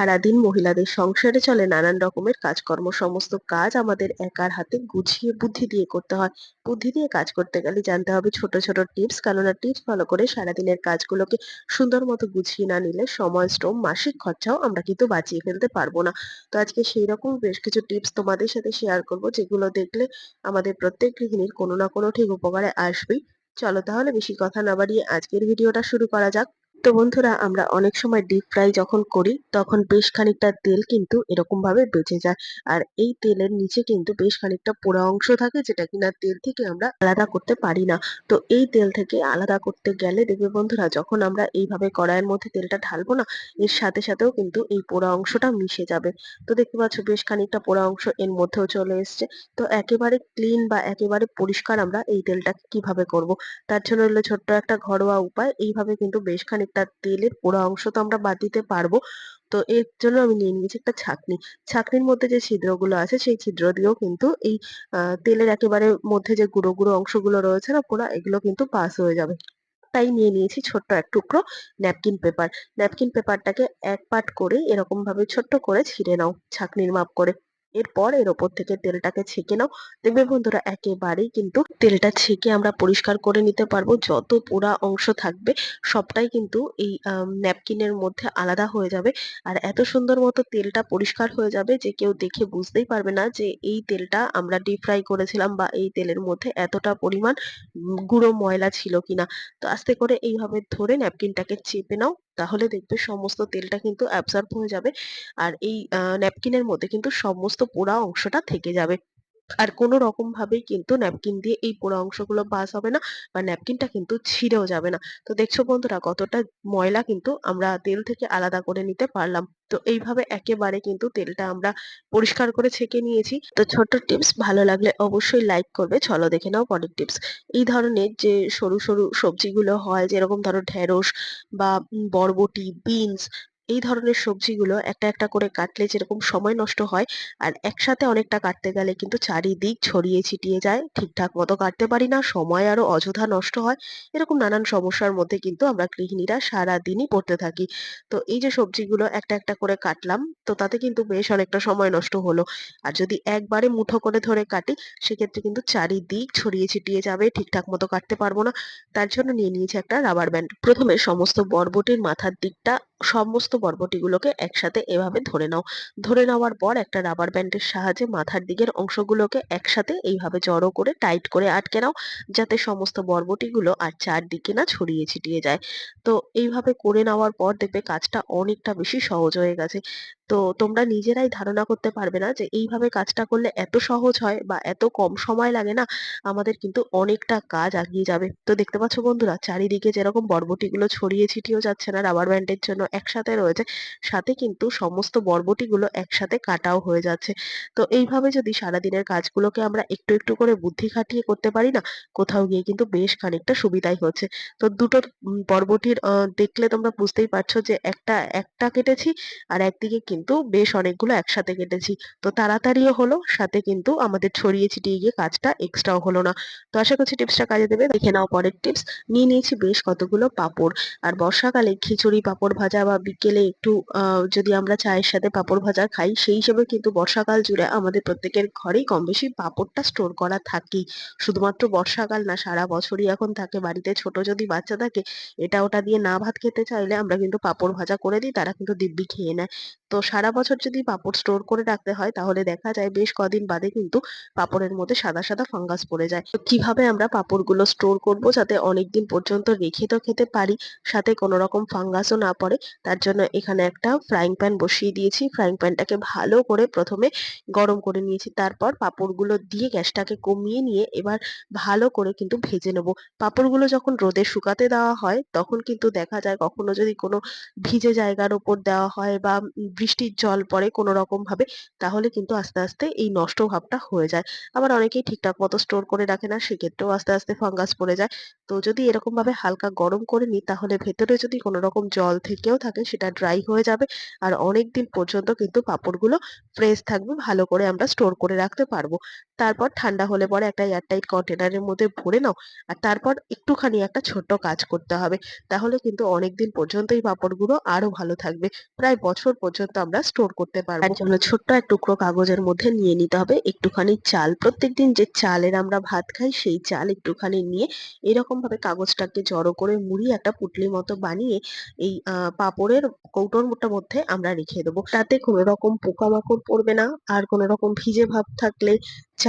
সারাদিন মহিলাদের সংসারে চলে, নানান রকমের কাজকর্ম, সমস্ত কাজ আমাদের একার হাতে গুছিয়ে বুদ্ধি দিয়ে করতে হয়। বুদ্ধি দিয়ে কাজ করতে গেলে জানতে হবে ছোট ছোট টিপস, কেননা টিপস ফলো করে সারাদিনের কাজগুলোকে সুন্দর মতো গুছিয়ে না নিলে সময়, শ্রম, মাসিক খরচাও আমরা কিন্তু বাঁচিয়ে ফেলতে পারব না। তো আজকে সেই রকম বেশ কিছু টিপস তোমাদের সাথে শেয়ার করব, যেগুলো দেখলে আমাদের প্রত্যেক গৃহিণীর কোনো না কোনো ঠিক উপকারে আসবেই। চলো তাহলে বেশি কথা না বাড়িয়ে আজকের ভিডিওটা শুরু করা যাক। তো বন্ধুরা, আমরা অনেক সময় ডিপ ফ্রাই যখন করি, তখন বেশ খানিকটা তেল কিন্তু এরকম ভাবে বেঁচে যায়। আর এই তেলের নিচে কিন্তু বেশ খানিকটা পোড়া অংশ থাকে, যেটা কিনা তেল থেকে আমরা আলাদা করতে পারি না। তো এই তেল থেকে আলাদা করতে গেলে দেখবে বন্ধুরা, যখন আমরা এইভাবে কড়াইয়ের মধ্যে তেলটা ঢালবো না, এর সাথে সাথেও কিন্তু এই পোড়া অংশটা মিশে যাবে। তো দেখতে পাচ্ছ, বেশ খানিকটা পোড়া অংশ এর মধ্যেও চলে এসছে। তো একেবারে ক্লিন বা একেবারে পরিষ্কার আমরা এই তেলটাকে কীভাবে করব? তার জন্য হলো ছোট্ট একটা ঘরোয়া উপায়। এইভাবে কিন্তু বেশ খানিকটা তার তেলের পোড়া অংশ তো আমরা বাদ দিতে পারব। তো এর জন্য আমি নিয়ে নিয়েছি একটা ছাঁকনি। ছাঁকনির মধ্যে যে ছিদ্রগুলো আছে সেই ছিদ্র দিয়েও কিন্তু এই তেলের একেবারে মধ্যে যে গুঁড়ো গুঁড়ো অংশগুলো রয়েছে না পোড়া, এগুলো কিন্তু পাস হয়ে যাবে। তাই নিয়ে নিয়েছি ছোট্ট এক টুকরো ন্যাপকিন পেপার। ন্যাপকিন পেপারটাকে এক পাট করে এরকম ভাবে ছোট্ট করে ছিঁড়ে নাও ছাঁকনির মাপ করে। এরপর এর ওপর থেকে তেলটাকে ছেঁকে নাও। দেখবে বন্ধুরা, একেবারেই কিন্তু তেলটা ছেঁকে আমরা পরিষ্কার করে নিতে পারব। যত পোড়া অংশ থাকবে, সবটাই কিন্তু এই ন্যাপকিনের মধ্যে আলাদা হয়ে যাবে। আর এত সুন্দর মতো তেলটা পরিষ্কার হয়ে যাবে যে কেউ দেখে বুঝতেই পারবে না যে এই তেলটা আমরা ডিপ ফ্রাই করেছিলাম বা এই তেলের মধ্যে এতটা পরিমাণ গুঁড়ো ময়লা ছিল কিনা। তো আস্তে করে এইভাবে ধরে ন্যাপকিনটাকে চেপে নাও। তাহলে দেখবে সমস্ত তেলটা কিন্তু অ্যাবজর্ব হয়ে যাবে। আর এই ন্যাপকিনের মধ্যে কিন্তু সমস্ত পোড়া অংশটা থেকে যাবে। আর কোনো রকম ভাবেই কিন্তু ন্যাপকিন দিয়ে এই পোড়া অংশগুলো পাস হবে না বা ন্যাপকিনটা কিন্তু ছিঁড়েও যাবে না। তো দেখছ বন্ধুরা কতটা ময়লা কিন্তু আমরা তেল থেকে আলাদা করে নিতে পারলাম। তো এইভাবে একেবারে কিন্তু তেলটা আমরা পরিষ্কার করে ছেঁকে নিয়েছি। তো ছোট্ট টিপস, ভালো লাগলে অবশ্যই লাইক করবে। চলো দেখে নাও পরের টিপস। এই ধরনের যে সরু সরু সবজিগুলো হয়, যেরকম ধরো ঢেঁড়স বা বরবটি, বিনস এই ধরনের সবজিগুলো একটা একটা করে কাটলে যেরকম সময় নষ্ট হয়, আর একসাথে অনেকটা কাটতে গেলে কিন্তু চারিদিক ছড়িয়ে ছিটিয়ে যায়। ঠিকঠাক মতো কাটতে পারি না, সময় আরও অযথা নষ্ট হয়। এরকম নানান সমস্যার মধ্যে কিন্তু আমরা গৃহিণীরা সারাদিনই পড়তে থাকি। তো এই যে সবজিগুলো একটা একটা করে কাটলাম, তো তাতে কিন্তু বেশ অনেকটা সময় নষ্ট হলো। আর যদি একবারে মুঠো করে ধরে কাটি, সেক্ষেত্রে কিন্তু চারিদিক ছড়িয়ে ছিটিয়ে যাবে, ঠিকঠাক মতো কাটতে পারব না। তার জন্য নিয়ে নিয়েছি একটা রাবার ব্যান্ড। প্রথমে সমস্ত বরবটির মাথার দিকটা সমস্ত বরবটিগুলোকে একসাথে এভাবে ধরে নাও। ধরে নেওয়ার পর একটা রাবার ব্যান্ডের সাহায্যে মাথার দিকের অংশগুলোকে একসাথে এইভাবে জড়ো করে টাইট করে আটকে নাও, যাতে সমস্ত বরবটিগুলো আর চারদিকে না ছড়িয়ে ছিটিয়ে যায়। তো এইভাবে করে নেওয়ার পর দেখবে কাজটা অনেকটা বেশি সহজ হয়ে গেছে। তো তোমরা নিজেরাই ধারণা করতে পারবে না যে এইভাবে কাজটা করলে এত সহজ হয় বা এত কম সময় লাগে না, আমাদের কিন্তু অনেকটা কাজ আগিয়ে যাবে। তো দেখতে পাচ্ছ বন্ধুরা, চারিদিকে যেরকম বরবটিগুলো ছড়িয়ে ছিটিয়েও যাচ্ছে না রাবার ব্যান্ডের জন্য একসাথে রয়েছে, সাথে কিন্তু সমস্ত বরবটিগুলো একসাথে কাটাও হয়ে যাচ্ছে। তো এইভাবে যদি সারাদিনের কাজগুলোকে আমরা একটু একটু করে বুদ্ধি খাটিয়ে করতে পারি না, কোথাও গিয়ে কিন্তু বেশ খানিকটা সুবিধাই হচ্ছে। তো দুটো বরবটির দেখলে তোমরা বুঝতেই পারছ যে একটা একটা কেটেছি আর একদিকে কিন্তু বেশ অনেকগুলো একসাথে কেটেছি। তো তাড়াতাড়িও হলো, সাথে কিন্তু আমাদের ছড়িয়ে ছিটিয়ে গিয়ে কাজটা এক্সট্রাও হলো না। তো আশা করছি টিপসটা কাজে দেবে। দেখে নাও পরের টিপস। নিয়ে নিয়েছি বেশ কতগুলো পাপড়। আর বর্ষাকালে খিচুড়ি, পাপড় ভাজা বা বিকেলে একটু যদি আমরা চায়ের সাথে পাপড় ভাজা খাই, সেই হিসেবে কিন্তু বর্ষাকাল জুড়ে আমাদের প্রত্যেকের ঘরেই কম বেশি পাপড়টা স্টোর করা থাকেই। শুধুমাত্র বর্ষাকাল না, সারা বছরই এখন থাকে। বাড়িতে ছোট যদি বাচ্চা থাকে, এটা ওটা দিয়ে না ভাত খেতে চাইলে আমরা কিন্তু পাপড় ভাজা করে দিই, তারা কিন্তু দিব্যি খেয়ে নেয়। তো সারা বছর যদি পাপড় স্টোর করে রাখতে হয়, তাহলে দেখা যায় বেশ কদিন বাদে কিন্তু পাপড়ের মধ্যে সাদা সাদা ফাঙ্গাস পড়ে যায়। তো কীভাবে আমরা পাপড়গুলো স্টোর করব যাতে অনেকদিন পর্যন্ত রেখে তো খেতে পারি, সাথে কোনো রকম ফাঙ্গাসও না পড়ে, তার জন্য এখানে একটা ফ্রাইং প্যান বসিয়ে দিয়েছি। ফ্রাইং প্যানটাকে ভালো করে প্রথমে গরম করে নিয়েছি, তারপর পাপড়গুলো দিয়ে গ্যাসটাকে কমিয়ে নিয়ে এবার ভালো করে কিন্তু ভেজে নেব। পাপড়গুলো যখন রোদে শুকাতে দেওয়া হয়, তখন কিন্তু দেখা যায় কখনো যদি কোনো ভিজে জায়গার ওপর দেওয়া হয় বা বৃষ্টির জল পরে কোনো রকম ভাবে তাহলে কিন্তু আস্তে আস্তে এই নষ্ট ভাবটা হয়ে যায়। আবার অনেকেই ঠিকঠাক মতো স্টোর করে রাখে না, সেক্ষেত্রেও আস্তে আস্তে ফাঙ্গাস পড়ে যায়। তো যদি এরকম ভাবে হালকা গরম করে নিই, তাহলে ভেতরে যদি কোনো রকম জল থেকেও থাকে, সেটা ড্রাই হয়ে যাবে। আর অনেক দিন পর্যন্ত কিন্তু পাপড়গুলো ফ্রেশ থাকবে, ভালো করে আমরা স্টোর করে রাখতে পারব। তারপর ঠান্ডা হলে পরে একটা এয়ারটাইট কন্টেনারের মধ্যে ভরে নাও, আর তারপর একটুখানি একটা ছোট্ট কাজ করতে হবে। তাহলে কিন্তু অনেকদিন পর্যন্ত এই পাঁপড়গুলো আরও ভালো থাকবে। প্রায় বছর পর্যন্ত আমরা স্টোর করতে পারব। তার জন্য ছোট্ট এক টুকরো কাগজের মধ্যে নিয়ে নিতে হবে। একটুখানি চাল, প্রত্যেকদিন যে চালের আমরা ভাত খাই, সেই চাল একটুখানি নিয়ে এরকম ভাবে কাগজটাকে জড়ো করে মুড়ি একটা পুটলি মতো বানিয়ে এই পাঁপড়ের কৌটোর মধ্যে আমরা রেখে দেবো। তাতে কোনো রকম পোকামাকড় পড়বে না। আর কোনো রকম ভিজে ভাব থাকলে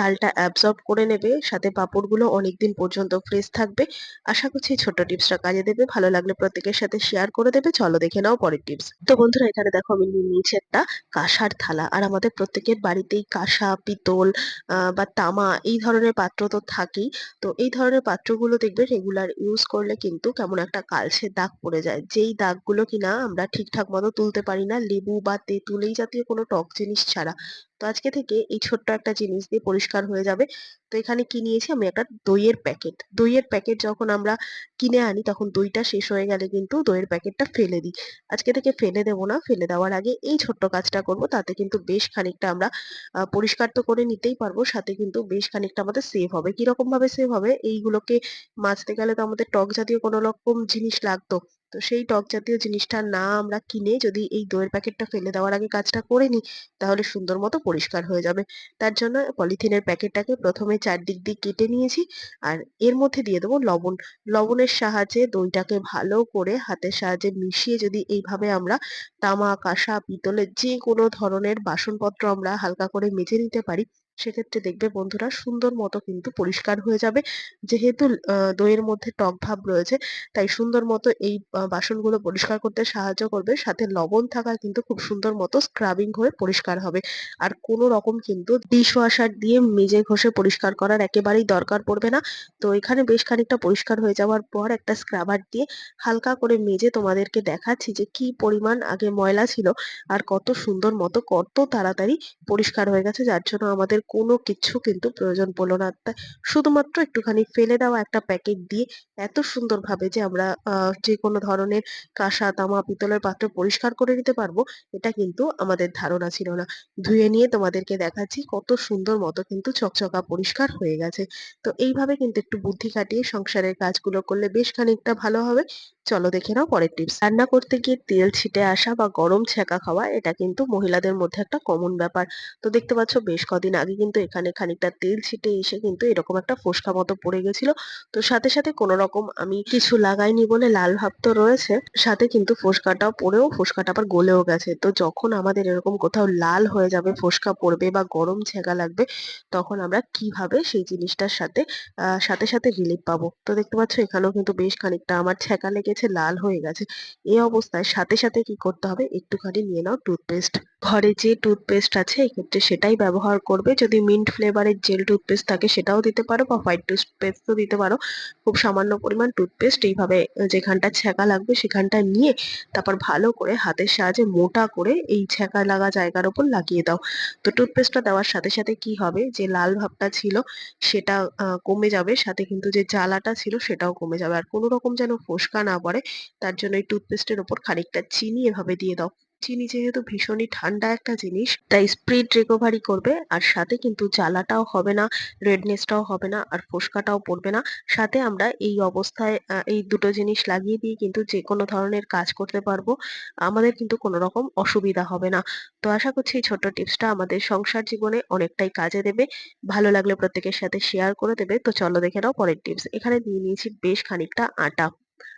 চালটা অ্যাবজর্ব করে নেবে, সাথে পাঁপড়গুলো অনেকদিন পর্যন্ত ফ্রেশ থাকবে। আশা করছি ছোট্ট টিপসটা কাজে দেবে, ভালো লাগলে প্রত্যেকের সাথে শেয়ার করে দেবে। চলো দেখে নাও পরের টিপস তো বন্ধুরা, এখানে দেখো আমি নিয়ে নিয়েছি একটা কাঁসার থালা। আর আমাদের প্রত্যেকের বাড়িতেই কাঁসা, পিতল বা তামা এই ধরনের পাত্র তো থাকেই। তো এই ধরনের পাত্রগুলো দেখবে রেগুলার ইউজ করলে কিন্তু কেমন একটা কালচে দাগ পড়ে যায়। যেই দাগগুলো কিনা আমরা ঠিকঠাক মতো তুলতে পারি না, লেবু বা তেঁতুল এই জাতীয় কোনো টক জিনিস ছাড়া। তো আজকে থেকে এই ছোট্ট একটা জিনিস দিয়ে পরিষ্কার হয়ে যাবে। তো এখানে কি নিয়েছি? আমি একটা দইয়ের প্যাকেট দইয়ের প্যাকেট যখন আমরা কিনে আনি, তখন দইটা শেষ হয়ে গেলে কিন্তু দইয়ের প্যাকেটটা ফেলে দিই। আজকে থেকে ফেলে দেবো না, ফেলে দেওয়ার আগে এই ছোট্ট কাজটা করব, তাতে কিন্তু বেশ খানিকটা আমরা পরিষ্কার তো করে নিতেই পারব, সাথে কিন্তু বেশ খানিকটা আমাদের সেভ হবে। কীরকম ভাবে সেভ হবে? এইগুলোকে মাজতে গেলে তো আমাদের টক জাতীয় কোনো রকম জিনিস লাগতো। তো সেই টক জাতীয় জিনিসটা না আমরা কিনে যদি এই দইয়ের প্যাকেটটা ফেলে দেওয়ার আগে কাজটা করে নিই, তাহলে সুন্দর মতো পরিষ্কার হয়ে যাবে। তার জন্য পলিথিনের প্যাকেটটাকে প্রথমে চারদিক দিয়ে কেটে নিয়েছি আর এর মধ্যে দিয়ে দেবো লবণ। লবণের সাহায্যে দইটাকে ভালো করে হাতের সাহায্যে মিশিয়ে যদি এইভাবে আমরা তামা কাঁসা পিতলের যে কোনো ধরনের বাসনপত্র আমরা হালকা করে মেজে নিতে পারি সেক্ষেত্রে দেখবে বন্ধুরা সুন্দর মতো কিন্তু পরিষ্কার হয়ে যাবে। যেহেতু দইয়ের মধ্যে টক ভাব রয়েছে, তাই সুন্দর মতো এই বাসনগুলো পরিষ্কার করতে সাহায্য করবে। সাথে লবণ থাকা কিন্তু খুব সুন্দর মতো স্ক্রাবিং হয়ে পরিষ্কার হবে। আর কোনো রকম কিন্তু ডিশ ওয়াশার দিয়ে মেজে ঘষে পরিষ্কার করার একেবারেই দরকার পড়বে না। তো এখানে বেশ খানিকটা পরিষ্কার হয়ে যাওয়ার পর একটা স্ক্রাবার দিয়ে হালকা করে মেজে তোমাদেরকে দেখাচ্ছি যে কি পরিমাণ আগে ময়লা ছিল আর কত সুন্দর মতো, কত তাড়াতাড়ি পরিষ্কার হয়ে গেছে। যার জন্য আমাদের কোনো কিছু কিন্তু প্রয়োজন পড়ল না। তা শুধুমাত্র একটুখানি ফেলে দেওয়া একটা প্যাকেট দিয়ে এত সুন্দরভাবে যে আমরা যে কোনো ধরনের কাঁসা, তামা, পিতলের পাত্র পরিষ্কার করে নিতে পারব, এটা কিন্তু আমাদের ধারণা ছিল না। ধুয়ে নিয়ে তোমাদেরকে দেখাচ্ছি কত সুন্দর মতো কিন্তু চকচকা পরিষ্কার হয়ে গেছে। তো এইভাবে কিন্তু একটু বুদ্ধি খাটিয়ে সংসারের কাজগুলো করলে বেশ খানিকটা ভালো হবে। চলো দেখে নাও পরের টিপস রান্না করতে গিয়ে তেল ছিটে আসা বা গরম ছ্যাঁকা খাওয়া, এটা কিন্তু মহিলাদের মধ্যে একটা কমন ব্যাপার। তো দেখতে পাচ্ছ বেশ কদিন আগে কিন্তু এখানে খানিকটা তেল ছিটে এসে কিন্তু এরকম একটা ফোসকা মতো পড়ে গেছিল। তো সাথে সাথে কোনো রকম আমি কিছু লাগাইনি বলে লাল ভাব তো রয়েছে। সাথে কিন্তু ফোসকাটাও পড়েও ফোসকাটা আবার গলেও গেছে। তো যখন আমাদের এরকম কোথাও লাল হয়ে যাবে, ফোসকা পড়বে বা গরম ছ্যাঁকা লাগবে, তখন আমরা কীভাবে সেই জিনিসটার সাথে সাথে সাথে রিলিফ পাবো? তো দেখতে পাচ্ছ এখানেও কিন্তু বেশ খানিকটা আমার ছ্যাঁকা লেগেছে লাল হয়ে গেছে। এই অবস্থায় সাথে সাথে কি করতে হবে? একটুখানি নিয়ে নাও টুথপেস্ট ঘরে যে টুথপেস্ট আছে, এক্ষেত্রে সেটাই ব্যবহার করবে। যদি মিন্ট ফ্লেভারের জেল টুথপেস্ট থাকে, সেটাও দিতে পারো বা হোয়াইট টুথপেস্টও দিতে পারো। খুব সামান্য পরিমাণ টুথপেস্ট এইভাবে যেখানটা ছ্যাঁকা লাগবে, সেখানটা নিয়ে তারপর ভালো করে হাতের সাহায্যে মোটা করে এই ছ্যাঁকা লাগা জায়গার ওপর লাগিয়ে দাও। তো টুথপেস্টটা দেওয়ার সাথে সাথে কি হবে? যে লাল ভাবটা ছিল, সেটা কমে যাবে। সাথে কিন্তু যে জ্বালাটা ছিল, সেটাও কমে যাবে। আর কোনো রকম যেন ফোসকা না পড়ে। তার জন্য এই টুথপেস্টের ওপর খানিকটা চিনি এভাবে দিয়ে দাও। চিনি যেহেতু ভীষণই ঠান্ডা একটা জিনিস, তাই স্পিড রিকভারি করবে। আর সাথে কিন্তু জ্বালাটাও হবে না রেডনেসটাও হবে না, আর ফোসকাটাও পড়বে না। সাথে আমরা এই অবস্থায় এই দুটো জিনিস লাগিয়ে দিয়ে কিন্তু যে কোনো ধরনের কাজ করতে পারব। আমাদের কিন্তু কোনো রকম অসুবিধা হবে না। তো আশা করছি এই ছোট্ট টিপসটা আমাদের সংসার জীবনে অনেকটাই কাজে দেবে। ভালো লাগলে প্রত্যেকের সাথে শেয়ার করে দেবে। তো চলো দেখে নাও পরের টিপস এখানে দিয়ে নিয়েছি বেশ খানিকটা আটা।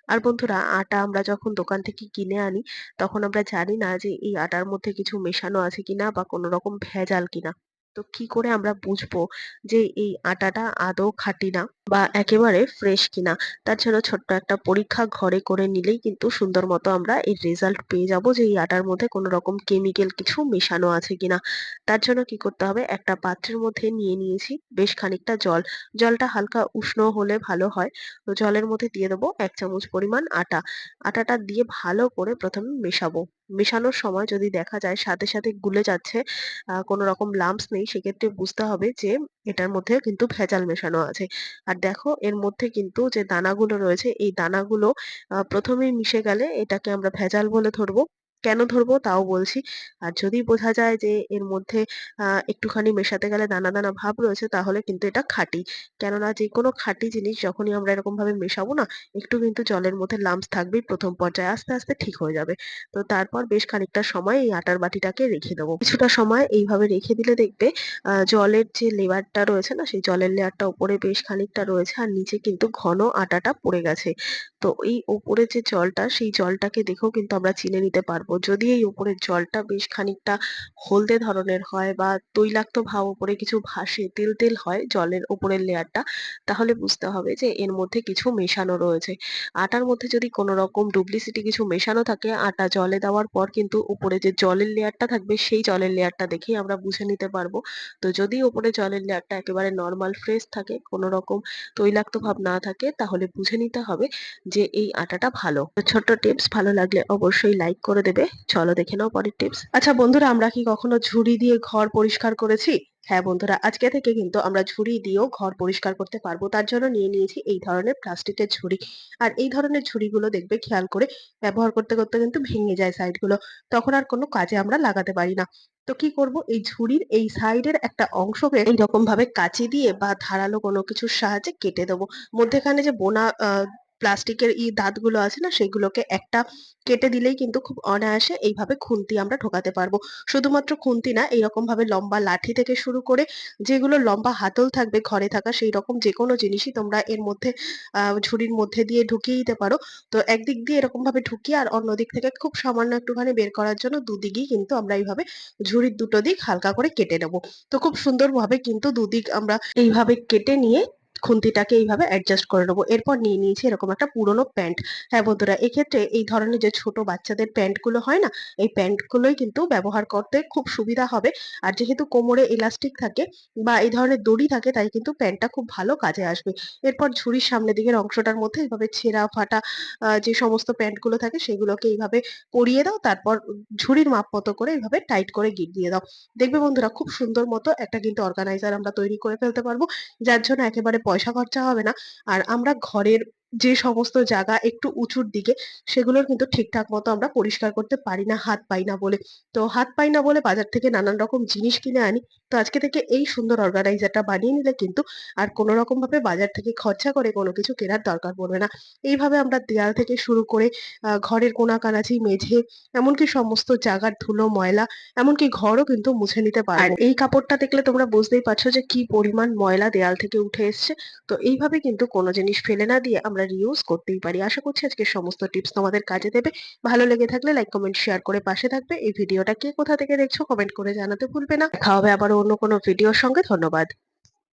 আর বন্ধুরা, আটা আমরা যখন দোকান থেকে কিনে আনি, তখন আমরা জানি না যে এই আটার মধ্যে কিছু মেশানো আছে কিনা বা কোনো রকম ভেজাল কিনা। তো কি করে আমরা বুঝব যে এই আটাটা আদৌ খাঁটি না বা একেবারে ফ্রেশ কিনা? তার জন্য ছোট্ট একটা পরীক্ষা ঘরে করে নিলেই কিন্তু সুন্দর মতো আমরা এর রেজাল্ট পেয়ে যাব যে এই আটার মধ্যে কোনো রকম কেমিক্যাল কিছু মেশানো আছে কিনা। তার জন্য কি করতে হবে? একটা পাত্রের মধ্যে নিয়ে নিয়েছি বেশ খানিকটা জল। জলটা হালকা উষ্ণ হলে ভালো হয়। তো জলের মধ্যে দিয়ে দেবো এক চামচ পরিমাণ আটা। আটাটা দিয়ে ভালো করে প্রথমে মেশাবো। মেশানোর সময় যদি দেখা যায় সাথে সাথে গুলে যাচ্ছে কোনো রকম লাম্পস নেই, সেক্ষেত্রে বুঝতে হবে যে এটার মধ্যে কিন্তু ভেজাল মেশানো আছে। আর দেখো, এর মধ্যে কিন্তু যে দানাগুলো রয়েছে, এই দানাগুলো প্রথমেই মিশে গেলে এটাকে আমরা ভেজাল বলে ধরবো। কেন ধরবো তাও বলছি। আর যদি বোঝা যায় যে এর মধ্যে একটুখানি মেশাতে গেলে দানা, দানা ভাব রয়েছে তাহলে কিন্তু এটা খাঁটি। কেননা যেকোনো খাঁটি জিনিস যখনই আমরা এরকমভাবে মেশাবো না, একটু কিন্তু জলের মধ্যে লাম্পস থাকবেই প্রথম পর্যায়ে। আস্তে, আস্তে ঠিক হয়ে যাবে। তো তারপর বেশ খানিকটা সময় এই আটার বাটিটাকে রেখে দেবো। কিছুটা সময় এইভাবে রেখে দিলে দেখবে জলের যে লেয়ারটা রয়েছে না, সেই জলের লেয়ারটা উপরে বেশ খানিকটা রয়েছে আর নিচে কিন্তু ঘন আটাটা পড়ে গেছে। তো এই ওপরে যে জলটা, সেই জলটাকে দেখেও কিন্তু আমরা চিনে নিতে পারব। যদি এই উপরের জলটা বেশ খানিকটা হলদে ধরনের হয় বা তৈলাক্ত ভাব উপরে কিছু ভাসে, তেল, তেল হয় জলের ওপরের লেয়ারটা, তাহলে বুঝতে হবে যে এর মধ্যে কিছু মেশানো রয়েছে। আটার মধ্যে যদি কোনো রকম ডুপ্লিসিটি কিছু মেশানো থাকে, আটা জলে দেওয়ার পর কিন্তু উপরে যে জলের লেয়ারটা থাকবে, সেই জলের লেয়ারটা দেখেই আমরা বুঝে নিতে পারব। তো যদি ওপরে জলের লেয়ারটা একেবারে নর্মাল ফ্রেশ থাকে, কোনো রকম তৈলাক্ত ভাব না থাকে, তাহলে বুঝে নিতে হবে যে এই আটাটা ভালো। ছোট্ট টিপস ভালো লাগলে অবশ্যই লাইক করে দেবে। চলো দেখে নাও পরের টিপস। আচ্ছা বন্ধুরা আমরা কি কখনো ঝুড়ি দিয়ে ঘর পরিষ্কার করেছি? হ্যাঁ বন্ধুরা আজকে থেকে কিন্তু আমরা ঝুড়ি দিয়েও ঘর পরিষ্কার করতে পারব। তার জন্য নিয়ে নিয়েছি এই ধরনের প্লাস্টিকের ঝুড়ি। আর এই ধরনের ঝুড়িগুলো দেখবে খেয়াল করে ব্যবহার করতে, করতে কিন্তু ভেঙে যায় সাইডগুলো। তখন আর কোনো কাজে আমরা লাগাতে পারি না। তো কি করব এই ঝুড়ির এই সাইডের একটা অংশকে এইরকম ভাবে কাঁচি দিয়ে বা ধারালো কোনো কিছুর সাহায্যে কেটে দেবো। মধ্যেখানে যে বোনা আ প্লাস্টিকের ই দাঁতগুলো আছে না, সেগুলোকে একটা কেটে দিলেই কিন্তু খুব অনায়াসে এইভাবে খুন্তি আমরা ঢোকাতে পারব। শুধুমাত্র খুন্তি না এইরকম ভাবে লম্বা লাঠি থেকে শুরু করে যেগুলো লম্বা হাতল থাকবে ঘরে থাকা সেই রকম যে কোনো জিনিসই তোমরা এর মধ্যে ঝুড়ির মধ্যে দিয়ে ঢুকিয়ে দিতে পারো। তো একদিক দিয়ে এরকম ভাবে ঢুকিয়ে আর অন্য দিক থেকে খুব সামান্য একটুখানি বের করার জন্য দুদিকেই কিন্তু আমরা এইভাবে ঝুড়ির দুটো দিক হালকা করে কেটে নেব। তো খুব সুন্দরভাবে কিন্তু দুদিক আমরা এইভাবে কেটে নিয়ে খুন্তিটাকে এইভাবে অ্যাডজাস্ট করে নেব। এরপর নিয়ে নিয়েছি এরকম একটা পুরোনো প্যান্ট। হ্যাঁ বন্ধুরা, এক্ষেত্রে এই ধরনের যে ছোট বাচ্চাদের প্যান্টগুলো হয় না? এই প্যান্টগুলোই কিন্তু ব্যবহার করতে খুব সুবিধা হবে। আর যেহেতু কোমরে এলাস্টিক থাকে বা এই ধরনের দড়ি থাকে, তাই কিন্তু প্যান্টটা খুব ভালো কাজে আসবে। এরপর ঝুড়ির সামনের দিকের অংশটার মধ্যে এভাবে ছেঁড়া, ফাটা যে সমস্ত প্যান্টগুলো থাকে, সেগুলোকে এইভাবে পরিয়ে দাও। তারপর ঝুড়ির মাপ মতো করে এভাবে টাইট করে গিঁট দিয়ে দাও। দেখবে বন্ধুরা, খুব সুন্দর মতো একটা কিন্তু অর্গানাইজার আমরা তৈরি করে ফেলতে পারব। যার জন্য একেবারে পয়সা খরচা হবে না। আর আমরা ঘরের যে সমস্ত জায়গা একটু উঁচুর দিকে সেগুলোর কিন্তু ঠিকঠাক মতো আমরা পরিষ্কার করতে পারি না, হাত পাই না বলে। তো হাত পাই না বলে বাজার থেকে নানান রকম জিনিস কিনে আনি। তো আজকে থেকে এই সুন্দর অর্গানাইজারটা বানিয়ে নিলে কিন্তু আর কোন রকম ভাবে বাজার থেকে খরচা করে কোনো কিছু কেনার দরকার পড়বে না। এইভাবে আমরা দেয়াল থেকে শুরু করে ঘরের কোণা-কানাচি, মেঝে এমনকি সমস্ত জায়গার ধুলো, ময়লা এমনকি ঘরও কিন্তু মুছে নিতে পারব। আর এই কাপড়টা দেখলে তোমরা বুঝতেই পারছ যে কি পরিমাণ ময়লা দেয়াল থেকে উঠে এসছে। তো এইভাবে কিন্তু কোনো জিনিস ফেলে না দিয়ে আমরা রিউজ করতেই পারি। আশা করছি আজকের সমস্ত টিপস তোমাদের কাজে দেবে। ভালো লেগে থাকলে লাইক, কমেন্ট, শেয়ার করে পাশে থাকবে। এই ভিডিওটা কে কোথা থেকে দেখছ কমেন্ট করে জানাতে ভুলবে না। দেখা হবে আবার অন্য কোনো ভিডিওর সঙ্গে। ধন্যবাদ।